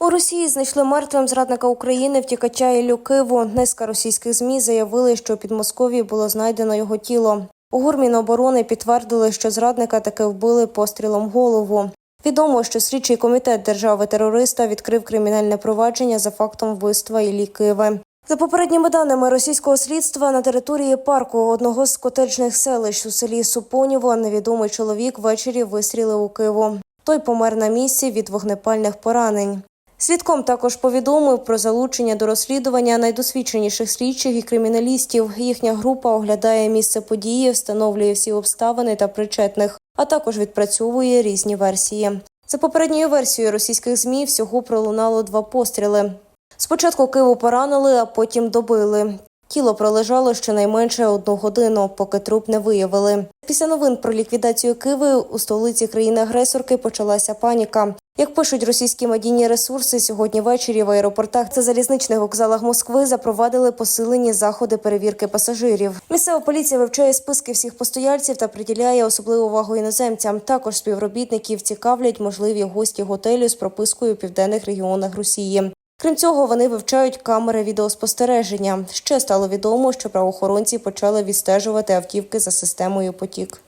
У Росії знайшли мертвим зрадника України втікача Іллю Киву. Низка російських змі заявили, що у Підмосков'ї було знайдено його тіло. У Гурміноборони підтвердили, що зрадника таки вбили пострілом голову. Відомо, що слідчий комітет держави-терориста відкрив кримінальне провадження за фактом вбивства Іллі Киви. За попередніми даними російського слідства, на території парку одного з котеджних селищ у селі Супоніво невідомий чоловік ввечері вистрілив у Киву. Той помер на місці від вогнепальних поранень. Свідком також повідомив про залучення до розслідування найдосвідченіших слідчих і криміналістів. Їхня група оглядає місце події, встановлює всі обставини та причетних, а також відпрацьовує різні версії. За попередньою версією російських змі всього пролунало два постріли. Спочатку Киву поранили, а потім добили. Тіло пролежало щонайменше одну годину, поки труп не виявили. Після новин про ліквідацію Киви у столиці країни-агресорки почалася паніка. Як пишуть російські медійні ресурси, сьогодні ввечері в аеропортах та залізничних вокзалах Москви запровадили посилені заходи перевірки пасажирів. Місцева поліція вивчає списки всіх постояльців та приділяє особливу увагу іноземцям. Також співробітників цікавлять можливі гості готелю з пропискою у південних регіонах Росії. Крім цього, вони вивчають камери відеоспостереження. Ще стало відомо, що правоохоронці почали відстежувати автівки за системою потік.